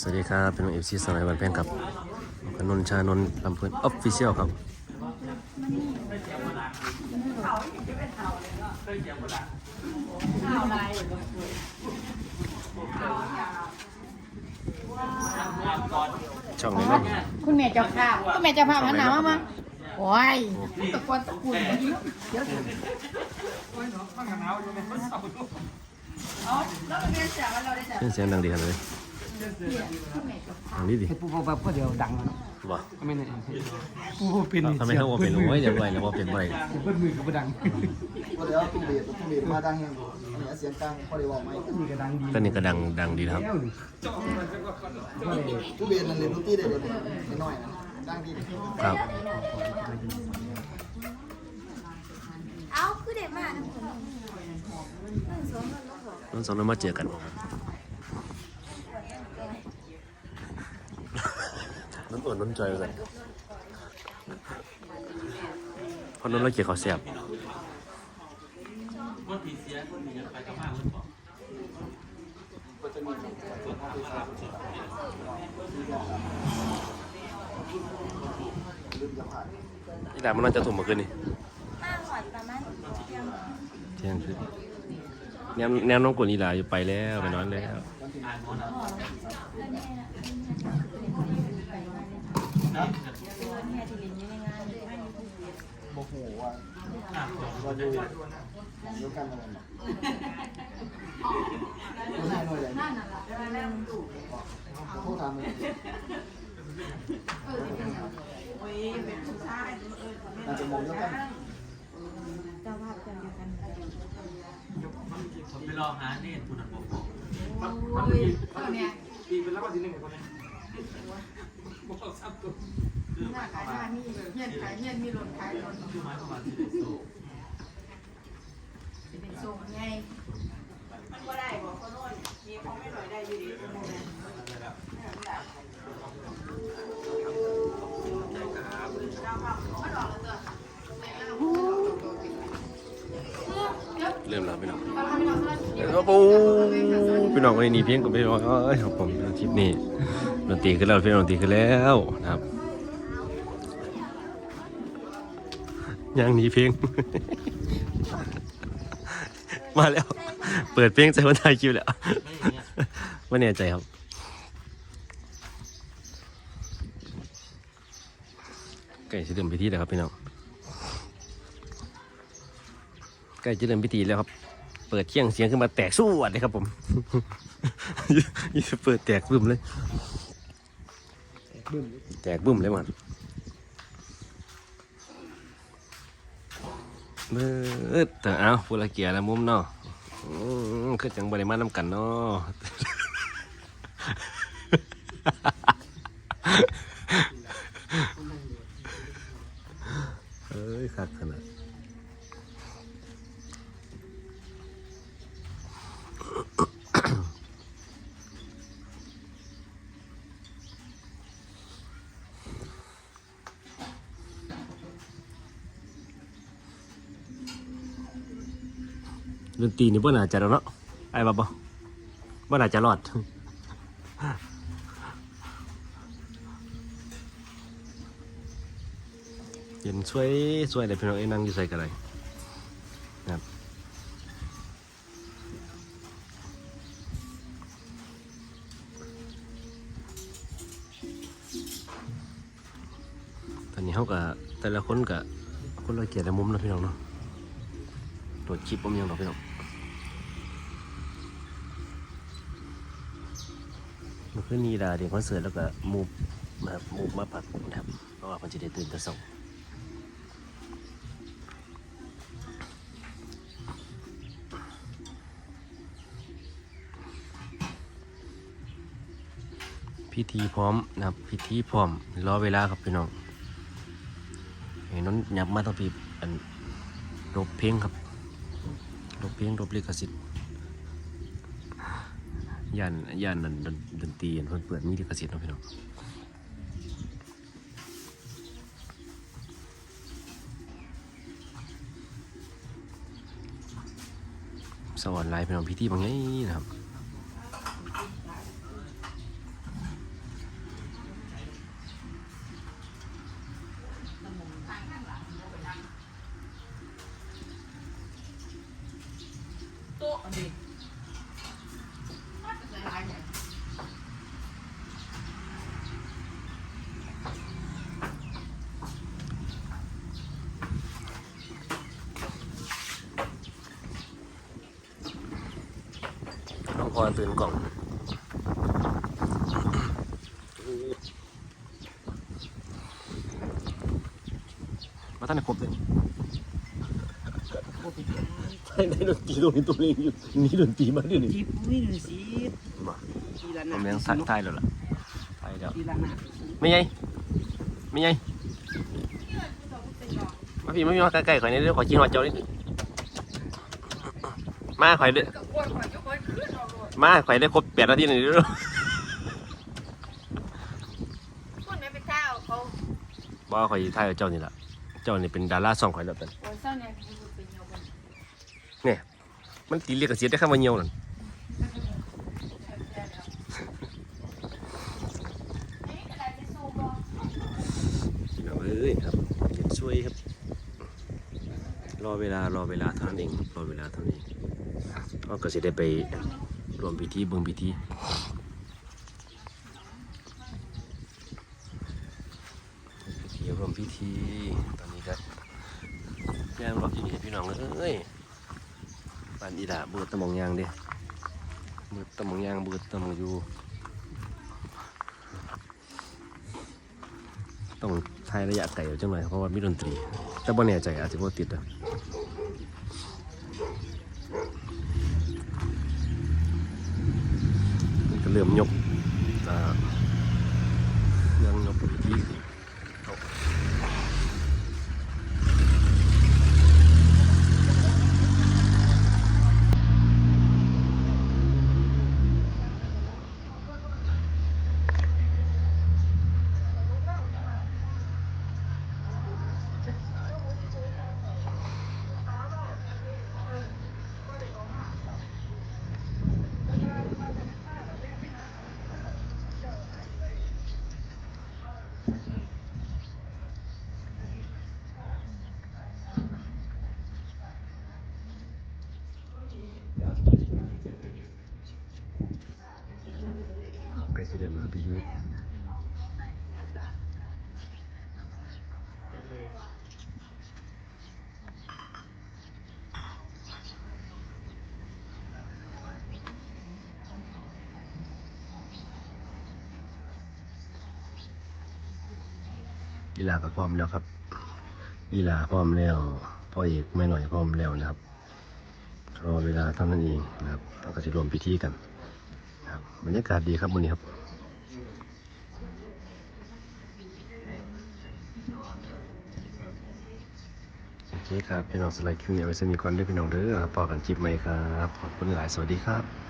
สวัสดีครับ เป็นเอฟซีสมัยวันแพงกับขนนท์ชานนท์ลำเพลินออฟฟิเชียลครับช่องนี้เนาะคุณแม่เจ้าภาพคุณแม่เจ้าภาพหันหน้ามามาโอ้ยตะโกนตะกุนเดี๋ยวเอาแล้วเป็นเรื่องเสียงว่าเราได้จับเสียงดังดีขนาดเลย ดังดีดิเฮ็ดปูแบบก็เดี๋ยวดังแล้วเนาะบ่ก็ไม่แน่ปูเป็นทำไมเขาบอกเป็นโอ้ยเดี๋ยวไปแล้วว่าเป็นไปเบิ้ลมือก็บ่ดังก็เดี๋ยวตู้เบียดตู้เบียดมาดังแฮงอันนี้เสียงกลางพอได้บอกไหมมือก็ดังดีก็นี่ก็ดังดังดีนะครับแล้วนี่ก็เลยตู้เบียดนั่นเลยตู้ตี้ได้เลยนิดหน่อยนะดังดีครับเอาคือเด็กมากนะผมหนึ่งสองหนึ่งสองน้องสองน้องมาเจอกัน น้องอ่อนน้องจอยกันเพราะน้องเราเกี่ยวกับเสียบนี่แหละมันน่าจะถูกมาขึ้นนี่มากหน่อยประมาณเที่ยงเที่ยงคืนแนวแนวน้องกวนอีหลาอยู่ไปแล้วไปนอนแล้ว โมโหว่าเราอยู่เดียวกันอะไรเนาะผู้ชายหน่อยเลยโทษทำเลยน่าจะมองเดียวกันเจ้าภาพเจ้าเดียวกันผมไปรอหาเนี่ยคุณอันบอกเนี่ยปีเป็นแล้วก็ทีนึงคนนี้ หน้าขายหน้านี่เฮียนขายเฮียนมีรถขายรถคือหมายความว่าที่ได้สูเป็นส่งไง เริ่มแล้วพี่น้องแล้วปูพี่น้องวันนี้เพียงกับพี่น้องเอ้ยครับผมทริปนี้ดนตรีขึ้นแล้วพี่น้องดนตรีขึ้นแล้วนะครับยังหนีเพลง มาแล้ว เปิดเพลงใส่วันไทยคิวแล้วไม่แน่ใจครับใกล้จะเริ่มพิธีแล้วครับพี่น้อง ใกล้จะเริ่มพิธีแล้วครับ เปิดเที่ยงเสียงขึ้นมาแตกสู้วัดเลยครับผมยี่เปิดแตกบึ้มเลย แตกบึ้มเลยมันเบิดแต่เอาพูละเกียร์ละมุมเนาะอืมคือจังบริมาน้ำกันเนาะ เอ้ยคักขนาด ดนตรีนี่บ่น่าจะแล้วเนาะไอ้บ่บ่บ่น่าจะรอดเย็นช่วยช่วยเลยพี่น้องเอ้นั่งอยู่ใส่กันเลยนะครับตอนนี้เขากับแต่ละคนกับคนละเกียรติมุมนะพี่น้องเนาะโดดคลิปผมยังดอพี่น้อง มื่อคืนนีดาเด็กคอนเสิร์ตแล้วก็มูฟมามูฟมาปัดนะครับเพราะว่ามันจะได้ตื่นแต่เช้าพิธีพร้อมนะครับพิธีพร้อมรอเวลาครับพี่น้องเห็นน้นยับมาต้องปีอันรบเพลงครับรบเพลงรบลิขสิทธิ์ ย่านย่านนั้นดนดนตรีอันเพิ่นเปิดมีลิขสิทธิ์เนาะพี่น้องสวรรค์ไลน์พี่น้องพิธีบางไงนะครับ อตื่นกล่องมาท่านได้ครบเลยได้ดนตรีตรงนี้ตัวนี้อยู่นี่ดนตรีมาด้วยนี่จีบไม่หนึ่งสีมาทีละผนะมยังสักทายแล้วล่ะทายแล้วทีละนะไม่ไงไม่ไงมาพี่มาพี่มาใกล้ๆข่อยนี่เดี๋ยวขอกินหัวเจ้านิดนึงมาข่อยเด้อ มาข่อยได้ครบแปดนาทีหนึ่งเด้อคนไม่ไปเจ้าเขาว่าข่อยทายกับเจ้านี่ล่ะ เจ้านี่เป็นดาราสองข่อยแล้วกันโอ้ยเจ้าเนี่ยเป็นเยาวชนเนี่ยมันตีเรียกกระเสียได้คำว่าเหี่ยวนั่นพี่น้องเอ้ยครับเก็บช่วยครับ รอเวลารอเวลาเท่านั้นเองรอเวลาเท่านี้ก็ก็จะได้ไป รวมพิธีเบิ่งพิธีพิธีรวมพิธี ตอนนี้ก็ย่างรอบที่นี่พี่น้องเอ้ยปานอีดาเบิดตะมองยางเด้เบิดตะมองยางเบิดตะมองอยู่ต้องทายระยะไกลจังหน่อยเพราะว่ามีดนตรี แต่บ่แน่ใจอาจจะบ่ติดอะ มันก็เริ่มยกอ่ายังยกพิธีขึ้นเอา ไปสิเดินมาพิธีกีฬาก็พร้อมแล้วครับกีฬาพร้อมแล้วพ่อเอกไม่หน่อยพร้อมแล้วนะครับ รอเวลาเท่านั้นเองนะครับเราก็จะรวมพิธีกันนะครับบรรยากาศดีครับวันนี้ครับ คครับ พี่น้องสไลด์คลิปนี้เอาไว้สมีก่อนด้วยพี่น้องเด้อปอกันจิบไหมครับ ขอบคุณหลาย สวัสดีครับ